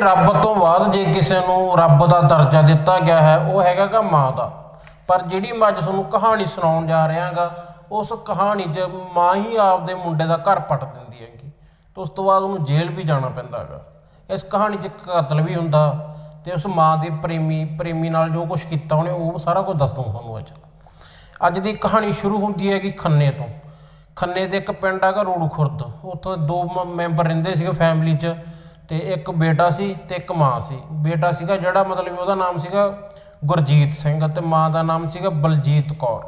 ਕਹਿੰਦੇ ਰੱਬ ਤੋਂ ਬਾਅਦ ਜੇ ਕਿਸੇ ਨੂੰ ਰੱਬ ਦਾ ਦਰਜਾ ਦਿੱਤਾ ਗਿਆ ਹੈ, ਉਹ ਹੈਗਾਗਾ ਮਾਂ ਦਾ। ਪਰ ਜਿਹੜੀ ਮੈਂ ਅੱਜ ਤੁਹਾਨੂੰ ਕਹਾਣੀ ਸੁਣਾਉਣ ਜਾ ਰਿਹਾਗਾ ਉਸ ਕਹਾਣੀ 'ਚ ਮਾਂ ਹੀ ਆਪਦੇ ਮੁੰਡੇ ਦਾ ਘਰ ਪੱਟ ਦਿੰਦੀ ਹੈਗੀ। ਤੇ ਉਸ ਤੋਂ ਬਾਅਦ ਉਹਨੂੰ ਜੇਲ੍ਹ ਵੀ ਜਾਣਾ ਪੈਂਦਾ ਹੈਗਾ ਇਸ ਕਹਾਣੀ 'ਚ ਕਤਲ ਵੀ ਹੁੰਦਾ ਤੇ ਉਸ ਮਾਂ ਦੇ ਪ੍ਰੇਮੀ ਪ੍ਰੇਮੀ ਨਾਲ ਜੋ ਕੁਝ ਕੀਤਾ ਉਹਨੇ, ਉਹ ਸਾਰਾ ਕੁਝ ਦੱਸ ਦੂੰ ਤੁਹਾਨੂੰ ਅੱਜ। ਅੱਜ ਦੀ ਕਹਾਣੀ ਸ਼ੁਰੂ ਹੁੰਦੀ ਹੈਗੀ ਖੰਨੇ ਤੋਂ। ਖੰਨੇ ਦੇ ਇੱਕ ਪਿੰਡ ਹੈਗਾ ਰੋੜੂ ਖੁਰਦ। ਉੱਥੋਂ ਦੋ ਮ- ਮੈਂਬਰ ਰਹਿੰਦੇ ਸੀਗੇ ਫੈਮਿਲੀ 'ਚ। ਤੇ ਇੱਕ ਬੇਟਾ ਸੀ ਤੇ ਇੱਕ ਮਾਂ ਸੀ। ਬੇਟਾ ਸੀਗਾ ਜਿਹੜਾ ਮਤਲਬ ਵੀ ਉਹਦਾ ਨਾਮ ਸੀਗਾ ਗੁਰਜੀਤ ਸਿੰਘ ਤੇ ਮਾਂ ਦਾ ਨਾਮ ਸੀਗਾ ਬਲਜੀਤ ਕੌਰ।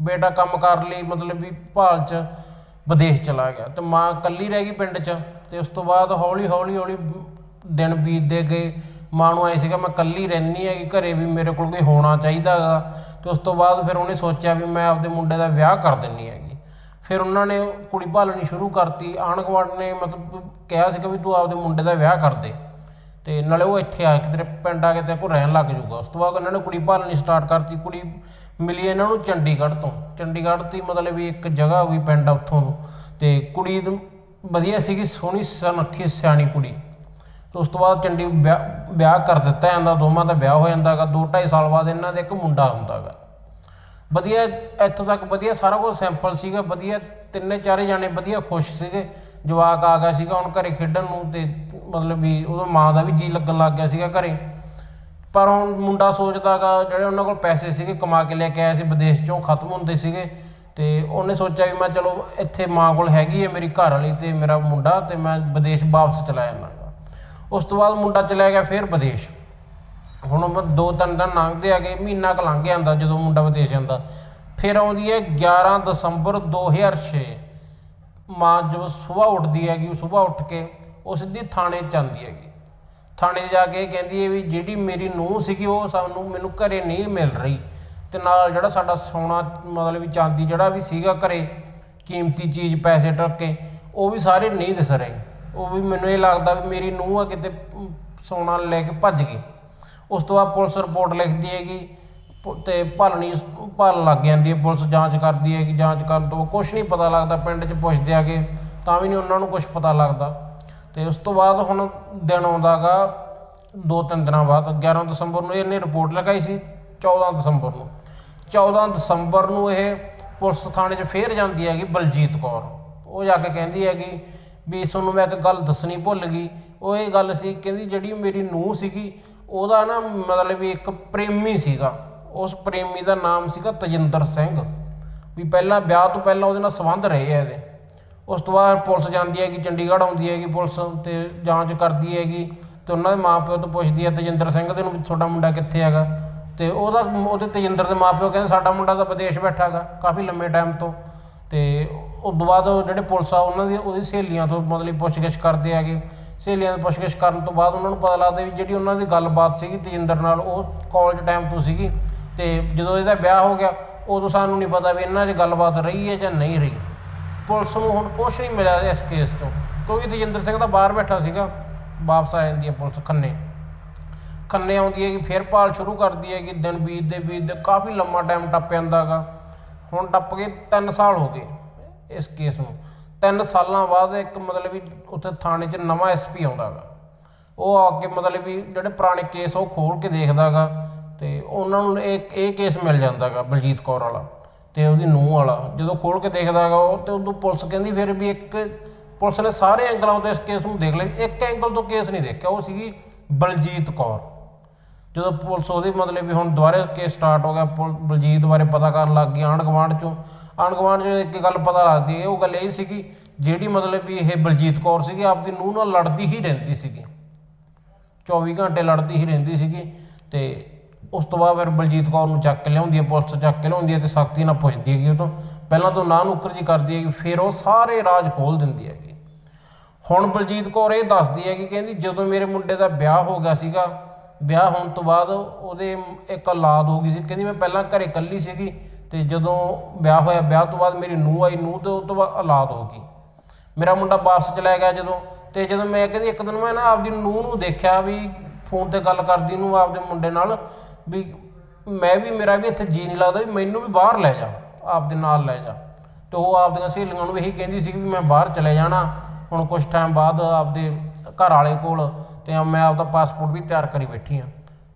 ਬੇਟਾ ਕੰਮ ਕਰ ਲਈ, ਮਤਲਬ ਵੀ ਭਾਲ 'ਚ ਵਿਦੇਸ਼ ਚਲਾ ਗਿਆ ਤੇ ਮਾਂ ਇਕੱਲੀ ਰਹਿ ਗਈ ਪਿੰਡ 'ਚ ਤੇ ਉਸ ਤੋਂ ਬਾਅਦ ਹੌਲੀ ਹੌਲੀ ਹੌਲੀ ਦਿਨ ਬੀਤਦੇ ਗਏ। ਮਾਂ ਨੂੰ ਐ ਸੀਗਾ, ਮੈਂ ਇਕੱਲੀ ਰਹਿੰਦੀ ਹੈਗੀ, ਘਰੇ ਵੀ ਮੇਰੇ ਕੋਲ ਕੋਈ ਹੋਣਾ ਚਾਹੀਦਾਗਾ ਤੇ ਉਸ ਤੋਂ ਬਾਅਦ ਫਿਰ ਉਹਨੇ ਸੋਚਿਆ ਵੀ ਮੈਂ ਆਪਦੇ ਮੁੰਡੇ ਦਾ ਵਿਆਹ ਕਰ ਦਿੰਨੀ ਹੈਗੀ। ਫਿਰ ਉਹਨਾਂ ਨੇ ਕੁੜੀ ਭਾਲਣੀ ਸ਼ੁਰੂ ਕਰਤੀ। ਆਣ ਗੁਆਂਢ ਨੇ ਮਤਲਬ ਕਿਹਾ ਸੀਗਾ ਵੀ ਤੂੰ ਆਪਦੇ ਮੁੰਡੇ ਦਾ ਵਿਆਹ ਕਰ ਦੇ ਤੇ ਨਾਲੇ ਉਹ ਇੱਥੇ ਆ ਕੇ ਤੇਰੇ ਪਿੰਡ ਆ ਕੇ ਤੇਰੇ ਕੋਲ ਰਹਿਣ ਲੱਗ ਜਾਊਗਾ। ਉਸ ਤੋਂ ਬਾਅਦ ਉਹਨਾਂ ਨੇ ਕੁੜੀ ਭਾਲਣੀ ਸਟਾਰਟ ਕਰਤੀ। ਕੁੜੀ ਮਿਲੀ ਇਹਨਾਂ ਨੂੰ ਚੰਡੀਗੜ੍ਹ ਤੋਂ। ਚੰਡੀਗੜ੍ਹ ਦੀ ਮਤਲਬ ਵੀ ਇੱਕ ਜਗ੍ਹਾ ਹੋਈ ਪਿੰਡ ਆ ਉੱਥੋਂ ਤੇ। ਕੁੜੀ ਵਧੀਆ ਸੀਗੀ, ਸੋਹਣੀ ਸਨੱਖੀ ਸਿਆਣੀ ਕੁੜੀ। ਤੇ ਉਸ ਤੋਂ ਬਾਅਦ ਚੰਡੀ ਵਿਆਹ ਵਿਆਹ ਕਰ ਦਿੱਤਾ ਜਾਂਦਾ। ਦੋਵਾਂ ਦਾ ਵਿਆਹ ਹੋ ਜਾਂਦਾਗਾ। 2.5 ਸਾਲ ਬਾਅਦ ਇਹਨਾਂ ਦੇ ਇੱਕ ਮੁੰਡਾ ਹੁੰਦਾਗਾ। ਵਧੀਆ, ਇੱਥੋਂ ਤੱਕ ਵਧੀਆ ਸਾਰਾ ਕੁਝ ਸਿੰਪਲ ਸੀਗਾ, ਵਧੀਆ ਤਿੰਨੇ ਚਾਰੇ ਜਾਣੇ ਵਧੀਆ ਖੁਸ਼ ਸੀਗੇ। ਜਵਾਕ ਆ ਗਿਆ ਸੀਗਾ, ਹੁਣ ਘਰੇ ਖੇਡਣ ਨੂੰ ਤੇ ਮਤਲਬ ਵੀ ਉਹਦਾ ਮਾਂ ਦਾ ਵੀ ਜੀ ਲੱਗਣ ਲੱਗ ਗਿਆ ਸੀਗਾ ਘਰੇ। ਪਰ ਹੁਣ ਮੁੰਡਾ ਸੋਚਦਾਗਾ ਜਿਹੜੇ ਉਹਨਾਂ ਕੋਲ ਪੈਸੇ ਸੀਗੇ ਕਮਾ ਕੇ ਲੈ ਕੇ ਆਇਆ ਸੀ, ਵਿਦੇਸ਼ ਚੋਂ ਖਤਮ ਹੁੰਦੇ ਸੀਗੇ। ਤੇ ਉਹਨੇ ਸੋਚਿਆ ਵੀ ਮੈਂ ਚਲੋ ਇੱਥੇ ਮਾਂ ਕੋਲ ਹੈਗੀ ਹੈ ਮੇਰੀ ਘਰ ਵਾਲੀ ਤੇ ਮੇਰਾ ਮੁੰਡਾ ਤੇ ਮੈਂ ਵਿਦੇਸ਼ ਵਾਪਸ ਚਲਾ ਜਾਵਾਂਗਾ ਉਸ ਤੋਂ ਬਾਅਦ ਮੁੰਡਾ ਚਲਾ ਗਿਆ, ਫਿਰ ਵਿਦੇਸ਼। ਹੁਣ ਮੈਂ ਦੋ ਤਿੰਨ ਦਿਨ ਲੰਘਦੇ ਆ ਗਏ, ਮਹੀਨਾ ਕੁ ਲੰਘ ਜਾਂਦਾ ਜਦੋਂ ਮੁੰਡਾ ਵਿਦੇਸ਼ ਜਾਂਦਾ। ਫਿਰ ਆਉਂਦੀ ਹੈ 11 ਦਸੰਬਰ 2006 ਮਾਂ ਜਦੋਂ ਸਵੇਰ ਉੱਠਦੀ ਹੈਗੀ ਸਵੇਰ ਉੱਠ ਕੇ ਉਹ ਸਿੱਧੀ ਥਾਣੇ ਚ ਆਉਂਦੀ ਹੈਗੀ। ਥਾਣੇ ਜਾ ਕੇ ਕਹਿੰਦੀ ਹੈ ਵੀ ਜਿਹੜੀ ਮੇਰੀ ਨੂੰਹ ਸੀਗੀ, ਉਹ ਸਾਨੂੰ ਮੈਨੂੰ ਘਰੇ ਨਹੀਂ ਮਿਲ ਰਹੀ। ਤੇ ਨਾਲ ਜਿਹੜਾ ਸਾਡਾ ਸੋਨਾ, ਮਤਲਬ ਵੀ ਚਾਂਦੀ ਜਿਹੜਾ ਵੀ ਸੀਗਾ ਘਰੇ, ਕੀਮਤੀ ਚੀਜ਼ ਪੈਸੇ ਟੱਕੇ ਉਹ ਵੀ ਸਾਰੇ ਨਹੀਂ ਦਿਸ ਰਹੇ। ਉਹ ਵੀ ਮੈਨੂੰ ਇਹ ਲੱਗਦਾ ਵੀ ਮੇਰੀ ਨੂੰਹ ਆ ਕਿਤੇ ਸੋਨਾ ਲੈ ਕੇ ਭੱਜ ਗਈ। ਉਸ ਤੋਂ ਬਾਅਦ ਪੁਲਿਸ ਰਿਪੋਰਟ ਲਿਖਦੀ ਹੈਗੀ, ਪ- ਤੇ ਭਾਲਣੀ ਭਾਲ ਲੱਗ ਜਾਂਦੀ ਹੈ, ਪੁਲਿਸ ਜਾਂਚ ਕਰਦੀ ਹੈਗੀ, ਜਾਂਚ ਕਰਨ ਤੋਂ ਕੁਝ ਨਹੀਂ ਪਤਾ ਲੱਗਦਾ, ਪਿੰਡ 'ਚ ਪੁੱਛਦੇ ਆਗੇ ਤਾਂ ਵੀ ਨਹੀਂ ਉਹਨਾਂ ਨੂੰ ਕੁਝ ਪਤਾ ਲੱਗਦਾ। ਤੇ ਉਸ ਤੋਂ ਬਾਅਦ ਹੁਣ ਦਿਨ ਆਉਂਦਾਗਾ ਦੋ ਤਿੰਨ ਦਿਨਾਂ ਬਾਅਦ 11 ਦਸੰਬਰ ਨੂੰ ਇਹਨੇ ਰਿਪੋਰਟ ਲਗਾਈ ਸੀ 14 ਦਸੰਬਰ ਨੂੰ। 14 ਦਸੰਬਰ ਨੂੰ ਇਹ ਪੁਲਿਸ ਥਾਣੇ 'ਚ ਫੇਰ ਜਾਂਦੀ ਹੈਗੀ ਬਲਜੀਤ ਕੌਰ। ਉਹ ਜਾ ਕੇ ਕਹਿੰਦੀ ਹੈਗੀ ਵੀ ਤੁਹਾਨੂੰ ਮੈਂ ਇੱਕ ਗੱਲ ਦੱਸਣੀ ਭੁੱਲ ਗਈ। ਉਹ ਇਹ ਗੱਲ ਸੀ, ਕਹਿੰਦੀ ਜਿਹੜੀ ਮੇਰੀ ਨੂੰਹ ਸੀਗੀ ਉਹਦਾ ਨਾ ਮਤਲਬ ਵੀ ਇੱਕ ਪ੍ਰੇਮੀ ਸੀਗਾ। ਉਸ ਪ੍ਰੇਮੀ ਦਾ ਨਾਮ ਸੀਗਾ ਤਜਿੰਦਰ ਸਿੰਘ। ਵੀ ਪਹਿਲਾਂ ਵਿਆਹ ਤੋਂ ਪਹਿਲਾਂ ਉਹਦੇ ਨਾਲ ਸੰਬੰਧ ਰਹੇ ਆ ਇਹਦੇ। ਉਸ ਤੋਂ ਬਾਅਦ ਪੁਲਿਸ ਜਾਂਦੀ ਹੈਗੀ, ਚੰਡੀਗੜ੍ਹ ਆਉਂਦੀ ਹੈਗੀ ਪੁਲਿਸ ਤੇ ਜਾਂਚ ਕਰਦੀ ਹੈਗੀ ਤੇ ਉਹਨਾਂ ਦੇ ਮਾਪਿਓ ਤੋਂ ਪੁੱਛਦੀ ਹੈ ਤਜਿੰਦਰ ਸਿੰਘ ਦੇ ਨੂੰ ਵੀ ਤੁਹਾਡਾ ਮੁੰਡਾ ਕਿੱਥੇ ਹੈਗਾ? ਤੇ ਉਹਦਾ ਉਹਦੇ ਤਜਿੰਦਰ ਦੇ ਮਾਪਿਓ ਕਹਿੰਦੇ, ਸਾਡਾ ਮੁੰਡਾ ਤਾਂ ਵਿਦੇਸ਼ ਬੈਠਾ ਹੈਗਾ, ਕਾਫੀ ਲੰਮੇ ਟਾਈਮ ਤੋਂ। ਤੇ ਉਸ ਤੋਂ ਬਾਅਦ ਉਹ ਜਿਹੜੇ ਪੁਲਿਸ ਆ, ਉਹਨਾਂ ਦੀ ਉਹਦੀ ਸਹੇਲੀਆਂ ਤੋਂ ਮਤਲਬ ਪੁੱਛਗਿੱਛ ਕਰਦੇ ਹੈਗੇ। ਸਹੇਲੀਆਂ ਤੋਂ ਪੁੱਛਗਿੱਛ ਕਰਨ ਤੋਂ ਬਾਅਦ ਉਹਨਾਂ ਨੂੰ ਪਤਾ ਲੱਗਦਾ ਵੀ ਜਿਹੜੀ ਉਹਨਾਂ ਦੀ ਗੱਲਬਾਤ ਸੀਗੀ ਤਜਿੰਦਰ ਨਾਲ, ਉਹ ਕਾਲਜ ਟਾਈਮ ਤੋਂ ਸੀਗੀ ਤੇ ਜਦੋਂ ਇਹਦਾ ਵਿਆਹ ਹੋ ਗਿਆ, ਉਦੋਂ ਸਾਨੂੰ ਨਹੀਂ ਪਤਾ ਵੀ ਇਹਨਾਂ 'ਚ ਗੱਲਬਾਤ ਰਹੀ ਹੈ ਜਾਂ ਨਹੀਂ ਰਹੀ। ਪੁਲਿਸ ਨੂੰ ਹੁਣ ਕੁਝ ਨਹੀਂ ਮਿਲਿਆ ਇਸ ਕੇਸ ਤੋਂ ਕਿਉਂਕਿ ਤਜਿੰਦਰ ਸਿੰਘ ਤਾਂ ਬਾਹਰ ਬੈਠਾ ਸੀਗਾ, ਵਾਪਸ ਆ ਜਾਂਦੀ ਹੈ ਪੁਲਿਸ ਖੰਨੇ। ਖੰਨੇ ਆਉਂਦੀ ਹੈ ਕਿ ਫਿਰ ਭਾਲ ਸ਼ੁਰੂ ਕਰਦੀ ਹੈ ਕਿ ਦਿਨ ਬੀਤਦੇ ਬੀਤਦੇ ਕਾਫੀ ਲੰਮਾ ਟਾਈਮ ਟੱਪ ਜਾਂਦਾਗਾ ਹੁਣ ਟੱਪ ਗਏ 3 ਸਾਲ ਹੋ ਗਏ ਇਸ ਕੇਸ ਨੂੰ। 3 ਸਾਲਾਂ ਬਾਅਦ ਇੱਕ ਮਤਲਬ ਵੀ ਉੱਥੇ ਥਾਣੇ 'ਚ ਨਵਾਂ ਐਸਪੀ ਆਉਂਦਾਗਾ। ਉਹ ਆ ਕੇ ਮਤਲਬ ਵੀ ਜਿਹੜੇ ਪੁਰਾਣੇ ਕੇਸ ਉਹ ਖੋਲ ਕੇ ਦੇਖਦਾਗਾ ਤੇ ਉਹਨਾਂ ਨੂੰ ਇਹ ਇਹ ਕੇਸ ਮਿਲ ਜਾਂਦਾਗਾ ਬਲਜੀਤ ਕੌਰ ਵਾਲਾ ਤੇ ਉਹਦੀ ਨੂੰਹ ਵਾਲਾ। ਜਦੋਂ ਖੋਲ ਕੇ ਦੇਖਦਾਗਾ ਉਹ ਤੇ ਉਦੋਂ ਪੁਲਿਸ ਕਹਿੰਦੀ ਫਿਰ ਵੀ ਇੱਕ ਪੁਲਿਸ ਨੇ ਸਾਰੇ ਐਂਗਲਾਂ ਤੋਂ ਇਸ ਕੇਸ ਨੂੰ ਦੇਖ ਲਿਆ। ਇੱਕ ਐਂਗਲ ਤੋਂ ਕੇਸ ਨਹੀਂ ਦੇਖਿਆ, ਉਹ ਸੀਗੀ ਬਲਜੀਤ ਕੌਰ। ਜਦੋਂ ਪੁਲਿਸ ਉਹਦੇ ਮਤਲਬ ਵੀ ਹੁਣ ਦੁਬਾਰੇ ਕੇਸ ਸਟਾਰਟ ਹੋ ਗਿਆ, ਪੁਲ- ਬਲਜੀਤ ਬਾਰੇ ਪਤਾ ਕਰਨ ਲੱਗ ਗਈ ਆਂਢ ਗੁਆਂਢ ਚੋਂ। ਆਂਢ ਗੁਆਂਢ ਚੋਂ ਇੱਕ ਗੱਲ ਪਤਾ ਲੱਗਦੀ ਹੈ, ਉਹ ਗੱਲ ਇਹ ਸੀਗੀ ਜਿਹੜੀ ਮਤਲਬ ਵੀ ਇਹ ਬਲਜੀਤ ਕੌਰ ਸੀਗੀ, ਆਪਦੀ ਨੂੰਹ ਨਾਲ ਲੜਦੀ ਹੀ ਰਹਿੰਦੀ ਸੀਗੀ। 24 ਘੰਟੇ ਲੜਦੀ ਹੀ ਰਹਿੰਦੀ ਸੀਗੀ ਤੇ ਉਸ ਤੋਂ ਬਾਅਦ ਫਿਰ ਬਲਜੀਤ ਕੌਰ ਨੂੰ ਚੱਕ ਕੇ ਲਿਆਉਂਦੀ ਹੈ, ਪੁਲਿਸ ਚੱਕ ਕੇ ਲਿਆਉਂਦੀ ਹੈ ਤੇ ਸਖਤੀ ਨਾਲ ਪੁੱਛਦੀ ਹੈਗੀ ਉਹ ਤੋਂ। ਪਹਿਲਾਂ ਤਾਂ ਨਾ ਨੁੱਕਰ ਜੀ ਕਰਦੀ ਹੈਗੀ, ਫਿਰ ਉਹ ਸਾਰੇ ਰਾਜ ਖੋਲ ਦਿੰਦੀ ਹੈਗੀ। ਹੁਣ ਬਲਜੀਤ ਕੌਰ ਇਹ ਦੱਸਦੀ ਹੈਗੀ, ਕਹਿੰਦੀ ਜਦੋਂ ਮੇਰੇ ਮੁੰਡੇ ਦਾ ਵਿਆਹ ਹੋ ਗਿਆ ਸੀਗਾ ਵਿਆਹ ਹੋਣ ਤੋਂ ਬਾਅਦ ਉਹਦੇ ਇੱਕ ਔਲਾਦ ਹੋ ਗਈ ਸੀ। ਕਹਿੰਦੀ ਮੈਂ ਪਹਿਲਾਂ ਘਰੇ ਇਕੱਲੀ ਸੀਗੀ ਅਤੇ ਜਦੋਂ ਵਿਆਹ ਹੋਇਆ, ਵਿਆਹ ਤੋਂ ਬਾਅਦ ਮੇਰੀ ਨੂੰਹ ਆਈ, ਨੂੰਹ ਤੋਂ ਤੋਂ ਬਾਅਦ ਔਲਾਦ ਹੋ ਗਈ। ਮੇਰਾ ਮੁੰਡਾ ਵਾਪਸ ਚਲਾ ਗਿਆ ਜਦੋਂ ਤੇ ਜਦੋਂ ਮੈਂ ਕਹਿੰਦੀ ਇੱਕ ਦਿਨ ਮੈਂ ਨਾ ਆਪਦੀ ਨੂੰਹ ਨੂੰ ਦੇਖਿਆ ਵੀ ਫੋਨ ਤੇ ਗੱਲ ਕਰਦੀ ਨੂੰ ਆਪਦੇ ਮੁੰਡੇ ਨਾਲ ਵੀ ਮੈਂ ਵੀ, ਮੇਰਾ ਵੀ ਇੱਥੇ ਜੀ ਨਹੀਂ ਲੱਗਦਾ ਵੀ ਮੈਨੂੰ ਵੀ ਬਾਹਰ ਲੈ ਜਾ, ਆਪਦੇ ਨਾਲ ਲੈ ਜਾ। ਤੇ ਉਹ ਆਪਦੀਆਂ ਸਹੇਲੀਆਂ ਨੂੰ ਇਹੀ ਕਹਿੰਦੀ ਸੀ ਵੀ ਮੈਂ ਬਾਹਰ ਚਲੇ ਜਾਣਾ। ਹੁਣ ਕੁਝ ਟਾਈਮ ਬਾਅਦ ਆਪਦੇ ਘਰ ਵਾਲੇ ਕੋਲ ਤੇ ਮੈਂ ਆਪਦਾ ਪਾਸਪੋਰਟ ਵੀ ਤਿਆਰ ਕਰੀ ਬੈਠੀ ਆ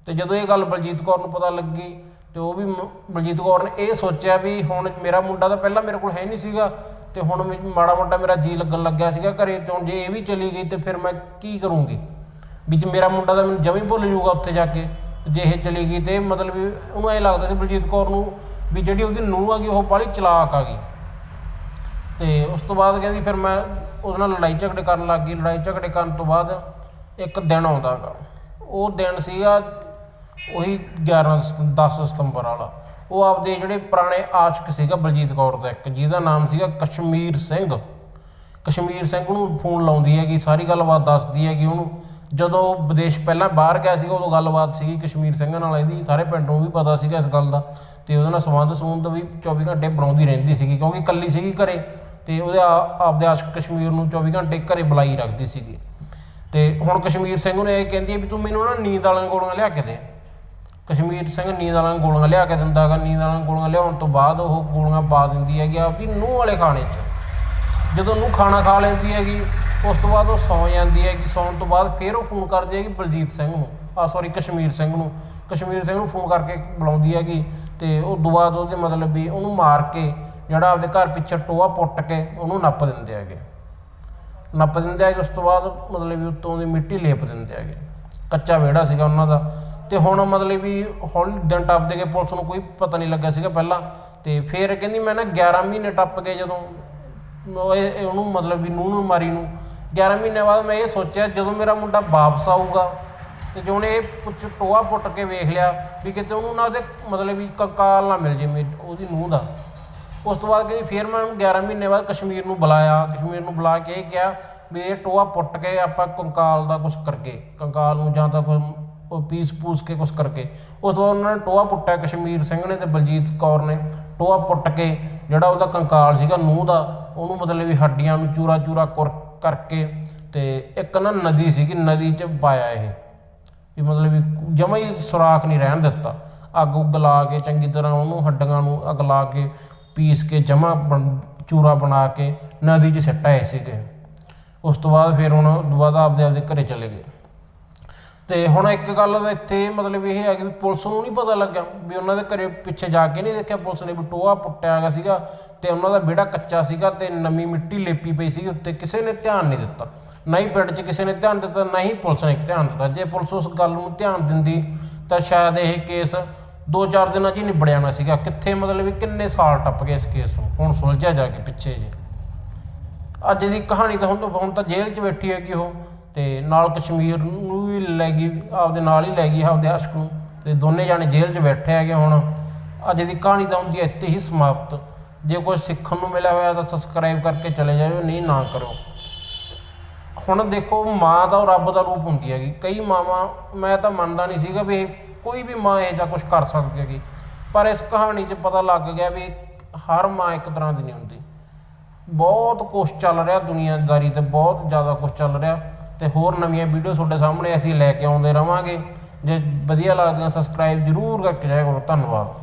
ਤੇ ਜਦੋਂ ਇਹ ਗੱਲ ਬਲਜੀਤ ਕੌਰ ਨੂੰ ਪਤਾ ਲੱਗੀ ਤੇ ਉਹ ਵੀ ਮ- ਬਲਜੀਤ ਕੌਰ ਨੇ ਇਹ ਸੋਚਿਆ ਵੀ ਹੁਣ ਮੇਰਾ ਮੁੰਡਾ ਤਾਂ ਪਹਿਲਾਂ ਮੇਰੇ ਕੋਲ ਹੈ ਨਹੀਂ ਸੀਗਾ ਤੇ ਹੁਣ ਮਾੜਾ ਮੋਟਾ ਮੇਰਾ ਜੀ ਲੱਗਣ ਲੱਗਿਆ ਸੀਗਾ ਘਰੇ ਤੇ ਹੁਣ ਜੇ ਇਹ ਵੀ ਚਲੀ ਗਈ ਤੇ ਫਿਰ ਮੈਂ ਕੀ ਕਰੂੰਗੀ? ਵੀ ਜੇ ਮੇਰਾ ਮੁੰਡਾ ਤਾਂ ਮੈਨੂੰ ਜਮੀ ਭੁੱਲ ਜਾਊਗਾ ਉੱਥੇ ਜਾ ਕੇ, ਜੇ ਇਹ ਚਲੀ ਗਈ ਤੇ ਮਤਲਬ ਵੀ ਉਹਨੂੰ ਐ ਲੱਗਦਾ ਸੀ ਬਲਜੀਤ ਕੌਰ ਨੂੰ ਵੀ ਜਿਹੜੀ ਉਹਦੀ ਨੂੰਹ ਆ ਗਈ ਉਹ ਬਾਹਲੀ ਚਲਾਕ ਆ ਗਈ। ਤੇ ਉਸ ਤੋਂ ਬਾਅਦ ਕਹਿੰਦੀ ਫਿਰ ਮੈਂ ਉਹਦੇ ਨਾਲ ਲੜਾਈ ਝਗੜੇ ਕਰਨ ਲੱਗ ਗਈ। ਲੜਾਈ ਝਗੜੇ ਕਰਨ ਤੋਂ ਬਾਅਦ ਇੱਕ ਦਿਨ ਆਉਂਦਾ ਗਾ ਉਹ ਦਿਨ ਸੀਗਾ ਉਹੀ 11 ਸਤ- 10 ਸਤੰਬਰ ਵਾਲਾ। ਉਹ ਆਪਦੇ ਜਿਹੜੇ ਪੁਰਾਣੇ ਆਸ਼ਕ ਸੀਗਾ ਬਲਜੀਤ ਕੌਰ ਦਾ ਇੱਕ, ਜਿਹਦਾ ਨਾਮ ਸੀਗਾ ਕਸ਼ਮੀਰ ਸਿੰਘ। ਕਸ਼ਮੀਰ ਸਿੰਘ ਨੂੰ ਫੋਨ ਲਾਉਂਦੀ ਹੈਗੀ, ਸਾਰੀ ਗੱਲਬਾਤ ਦੱਸਦੀ ਹੈਗੀ ਉਹਨੂੰ। ਜਦੋਂ ਵਿਦੇਸ਼ ਪਹਿਲਾਂ ਬਾਹਰ ਗਿਆ ਸੀਗਾ, ਉਦੋਂ ਗੱਲਬਾਤ ਸੀਗੀ ਕਸ਼ਮੀਰ ਸਿੰਘ ਨਾਲ ਇਹਦੀ, ਸਾਰੇ ਪਿੰਡ ਨੂੰ ਵੀ ਪਤਾ ਸੀਗਾ ਇਸ ਗੱਲ ਦਾ। ਤੇ ਉਹਦੇ ਨਾਲ ਸੰਬੰਧ ਸੰਬੰਧ ਵੀ 24 ਘੰਟੇ ਬਣਾਉਂਦੀ ਰਹਿੰਦੀ ਸੀਗੀ, ਕਿਉਂਕਿ ਇਕੱਲੀ ਸੀਗੀ ਘਰੇ। ਤੇ ਉਹਦੇ ਆ- ਆਪਦੇ ਆਸ਼ਕ ਕਸ਼ਮੀਰ ਨੂੰ 24 ਘੰਟੇ ਘਰੇ ਬੁਲਾਈ ਰੱਖਦੀ ਸੀਗੀ। ਤੇ ਹੁਣ ਕਸ਼ਮੀਰ ਸਿੰਘ ਨੂੰ ਇਹ ਕਹਿੰਦੀ ਹੈ ਵੀ ਤੂੰ ਮੈਨੂੰ ਨਾ ਨੀਂਦ ਵਾਲੀਆਂ ਗੋਲੀਆਂ ਲਿਆ ਕੇ ਦੇ। ਕਸ਼ਮੀਰ ਸਿੰਘ ਨੀਂਦ ਵਾਲੀਆਂ ਗੋਲੀਆਂ ਲਿਆ ਕੇ ਦਿੰਦਾ ਹੈਗਾ, ਨੀਂਦ ਵਾਲੀਆਂ ਗੋਲੀਆਂ ਲਿਆਉਣ ਤੋਂ ਬਾਅਦ ਉਹ ਗੋਲੀਆਂ ਪਾ ਦਿੰਦੀ ਹੈਗੀ ਆਪਦੀ ਨੂੰਹ ਵਾਲੇ ਖਾਣੇ 'ਚ। ਜਦੋਂ ਨੂੰ ਖਾਣਾ ਖਾ ਲੈਂਦੀ ਹੈਗੀ, ਉਸ ਤੋਂ ਬਾਅਦ ਉਹ ਸੌਂ ਜਾਂਦੀ ਹੈਗੀ। ਸੌਣ ਤੋਂ ਬਾਅਦ ਫਿਰ ਉਹ ਫੋਨ ਕਰਦੀ ਹੈਗੀ ਬਲਜੀਤ ਸਿੰਘ ਨੂੰ। ਆ ਸੌਰੀ ਕਸ਼ਮੀਰ ਸਿੰਘ ਨੂੰ। ਕਸ਼ਮੀਰ ਸਿੰਘ ਨੂੰ ਫੋਨ ਕਰਕੇ ਬੁਲਾਉਂਦੀ ਹੈਗੀ ਤੇ ਉਹ ਤੋਂ ਬਾਅਦ ਉਹਦੇ ਮਤਲਬ ਵੀ ਉਹਨੂੰ ਮਾਰ ਕੇ, ਜਿਹੜਾ ਆਪਦੇ ਘਰ ਪਿੱਛੇ ਟੋਆ ਪੁੱਟ ਕੇ ਉਹਨੂੰ ਨੱਪ ਦਿੰਦੇ ਹੈਗੇ। ਨੱਪ ਦਿੰਦੇ ਹੈਗੇ, ਉਸ ਤੋਂ ਬਾਅਦ ਮਤਲਬ ਵੀ ਉੱਤੋਂ ਦੀ ਮਿੱਟੀ ਲੇਪ ਦਿੰਦੇ ਹੈਗੇ। ਕੱਚਾ ਵਿਹੜਾ ਸੀਗਾ ਉਹਨਾਂ ਦਾ। ਤੇ ਹੁਣ ਮਤਲਬ ਵੀ ਹੌਲੀ ਦਿਨ ਟੱਪਦੇ ਗਏ ਪੁਲਿਸ ਨੂੰ ਕੋਈ ਪਤਾ ਨਹੀਂ ਲੱਗਾ ਸੀਗਾ ਪਹਿਲਾਂ। ਤੇ ਫਿਰ ਕਹਿੰਦੀ ਮੈਂ ਨਾ 11 ਮਹੀਨੇ ਟੱਪ ਕੇ ਜਦੋਂ ਇਹ- ਉਹਨੂੰ ਮਤਲਬ ਵੀ ਨੂੰਹ ਨੂੰ ਮਾਰੀ ਨੂੰ। 11 ਮਹੀਨੇ ਬਾਅਦ ਮੈਂ ਇਹ ਸੋਚਿਆ, ਜਦੋਂ ਮੇਰਾ ਮੁੰਡਾ ਵਾਪਸ ਆਊਗਾ, ਤੇ ਜੋ ਉਹਨੇ ਇਹ ਪੁੱਛ- ਟੋਆ ਪੁੱਟ ਕੇ ਵੇਖ ਲਿਆ ਵੀ ਕਿਤੇ ਉਹਨੂੰ ਨਾ ਉਹਦੇ ਮਤਲਬ ਵੀ ਕੰਕਾਲ ਨਾ ਮਿਲ ਜੇ ਮੇ, ਉਹਦੀ ਨੂੰਹ ਦਾ। ਉਸ ਤੋਂ ਬਾਅਦ ਕਿ ਫਿਰ ਮੈਂ ਉਹਨੂੰ 11 ਮਹੀਨੇ ਬਾਅਦ ਕਸ਼ਮੀਰ ਨੂੰ ਬੁਲਾਇਆ। ਕਸ਼ਮੀਰ ਨੂੰ ਬੁਲਾ ਕੇ ਇਹ ਕਿਹਾ ਵੀ ਇਹ ਟੋਆ ਪੁੱਟ ਕੇ ਆਪਾਂ ਕੰਕਾਲ ਦਾ ਕੁਝ ਕਰਕੇ, ਕੰਕਾਲ ਨੂੰ ਜਾਂ ਤਾਂ ਕੋਈ ਉਹ ਪੀਸ ਪੂਸ ਕੇ ਕੁਛ ਕਰਕੇ। ਉਸ ਤੋਂ ਬਾਅਦ ਉਹਨਾਂ ਨੇ ਟੋਆ ਪੁੱਟਿਆ ਕਸ਼ਮੀਰ ਸਿੰਘ ਨੇ ਤੇ ਬਲਜੀਤ ਕੌਰ ਨੇ। ਟੋਆ ਪੁੱਟ ਕੇ ਜਿਹੜਾ ਉਹਦਾ ਕੰਕਾਲ ਸੀਗਾ ਨੂੰਹ ਦਾ ਉਹਨੂੰ ਮਤਲਬ ਵੀ ਹੱਡੀਆਂ ਨੂੰ ਚੂਰਾ ਚੂਰਾ ਕੁਰ ਕਰਕੇ ਤੇ ਇੱਕ ਨਾ ਨਦੀ ਸੀਗੀ, ਨਦੀ 'ਚ ਪਾਇਆ ਇਹ। ਵੀ ਮਤਲਬ ਵੀ ਜਮਾ ਹੀ ਸੁਰਾਖ ਨਹੀਂ ਰਹਿਣ ਦਿੱਤਾ। ਅੱਗ ਉੱਗ ਲਾ ਕੇ ਚੰਗੀ ਤਰ੍ਹਾਂ ਉਹਨੂੰ ਹੱਡੀਆਂ ਨੂੰ ਅੱਗ ਲਾ ਕੇ ਪੀਸ ਕੇ ਜਮਾ ਚੂਰਾ ਬਣਾ ਕੇ ਨਦੀ 'ਚ ਸਿੱਟ ਆਏ ਸੀਗੇ। ਉਸ ਤੋਂ ਬਾਅਦ ਫਿਰ ਹੁਣ ਦੁਬਾਰਾ ਆਪਦੇ ਆਪਦੇ ਘਰੇ ਚਲੇ ਗਏ। ਤੇ ਹੁਣ ਇੱਕ ਗੱਲ ਇੱਥੇ ਮਤਲਬ ਇਹ ਹੈ ਕਿ ਵੀ ਪੁਲਿਸ ਨੂੰ ਨਹੀਂ ਪਤਾ ਲੱਗਾ ਵੀ ਉਹਨਾਂ ਦੇ ਘਰੇ ਪਿੱਛੇ ਜਾ ਕੇ ਨਹੀਂ ਦੇਖਿਆ ਪੁਲਿਸ ਨੇ ਵੀ ਟੋਆ ਪੁੱਟਿਆ ਗਿਆ ਸੀਗਾ ਤੇ ਉਹਨਾਂ ਦਾ ਵਿਹੜਾ ਕੱਚਾ ਸੀਗਾ ਤੇ ਨਵੀਂ ਮਿੱਟੀ ਲੇਪੀ ਪਈ ਸੀ, ਉੱਤੇ ਕਿਸੇ ਨੇ ਧਿਆਨ ਨਹੀਂ ਦਿੱਤਾ। ਨਾ ਹੀ ਪਿੰਡ 'ਚ ਕਿਸੇ ਨੇ ਧਿਆਨ ਦਿੱਤਾ, ਨਾ ਹੀ ਪੁਲਿਸ ਨੇ ਧਿਆਨ ਦਿੱਤਾ। ਜੇ ਪੁਲਿਸ ਉਸ ਗੱਲ ਨੂੰ ਧਿਆਨ ਦਿੰਦੀ ਤਾਂ ਸ਼ਾਇਦ ਇਹ ਕੇਸ 2-4 ਦਿਨਾਂ 'ਚ ਹੀ ਨਿਬੜ ਜਾਣਾ ਸੀਗਾ। ਕਿੱਥੇ ਮਤਲਬ ਵੀ ਕਿੰਨੇ ਸਾਲ ਟੱਪ ਗਏ ਇਸ ਕੇਸ ਨੂੰ? ਹੁਣ ਸੁਲਝਿਆ ਜਾ ਕੇ ਪਿੱਛੇ ਜੇ। ਅੱਜ ਦੀ ਕਹਾਣੀ ਤਾਂ ਹੁਣ ਤਾਂ ਹੁਣ ਤਾਂ ਜੇਲ੍ਹ 'ਚ ਬੈਠੀ ਹੈਗੀ ਉਹ। ਤੇ ਨਾਲ ਕਸ਼ਮੀਰ ਨੂੰ ਵੀ ਲੈ ਗਈ, ਆਪਦੇ ਨਾਲ ਹੀ ਲੈ ਗਈ ਆਪਦੇ ਆਸ਼ਕ ਨੂੰ। ਤੇ ਦੋਨੇ ਜਾਣੇ ਜੇਲ੍ਹ 'ਚ ਬੈਠੇ ਹੈਗੇ ਹੁਣ। ਅੱਜ ਦੀ ਕਹਾਣੀ ਤਾਂ ਹੁੰਦੀ ਹੈ ਇੱਥੇ ਹੀ ਸਮਾਪਤ। ਜੇ ਕੋਈ ਸਿੱਖਣ ਨੂੰ ਮਿਲਿਆ ਹੋਇਆ ਤਾਂ ਸਬਸਕ੍ਰਾਈਬ ਕਰਕੇ ਚਲੇ ਜਾਇਓ, ਨਹੀਂ ਨਾ ਕਰੋ ਹੁਣ ਦੇਖੋ, ਮਾਂ ਤਾਂ ਉਹ ਰੱਬ ਦਾ ਰੂਪ ਹੁੰਦੀ ਹੈਗੀ। ਕਈ ਮਾਵਾਂ, ਮੈਂ ਤਾਂ ਮੰਨਦਾ ਨਹੀਂ ਸੀਗਾ ਵੀ ਇਹ ਕੋਈ ਵੀ ਮਾਂ ਇਹ ਜਾਂ ਕੁਝ ਕਰ ਸਕਦੀ ਹੈਗੀ। ਪਰ ਇਸ ਕਹਾਣੀ 'ਚ ਪਤਾ ਲੱਗ ਗਿਆ ਵੀ ਹਰ ਮਾਂ ਇੱਕ ਤਰ੍ਹਾਂ ਦੀ ਨਹੀਂ ਹੁੰਦੀ। ਬਹੁਤ ਕੁਝ ਚੱਲ ਰਿਹਾ ਦੁਨੀਆਦਾਰੀ ਤੇ, ਬਹੁਤ ਜ਼ਿਆਦਾ ਕੁਝ ਚੱਲ ਰਿਹਾ। ਤੇ ਹੋਰ ਨਵੀਆਂ ਵੀਡੀਓ ਤੁਹਾਡੇ ਸਾਹਮਣੇ ਅਸੀਂ ਲੈ ਕੇ ਆਉਂਦੇ ਰਵਾਂਗੇ। ਜੇ ਵਧੀਆ ਲੱਗਦੀਆਂ ਸਬਸਕ੍ਰਾਈਬ ਜ਼ਰੂਰ ਕਰਕੇ ਜਾਇਆ ਕਰੋ। ਧੰਨਵਾਦ।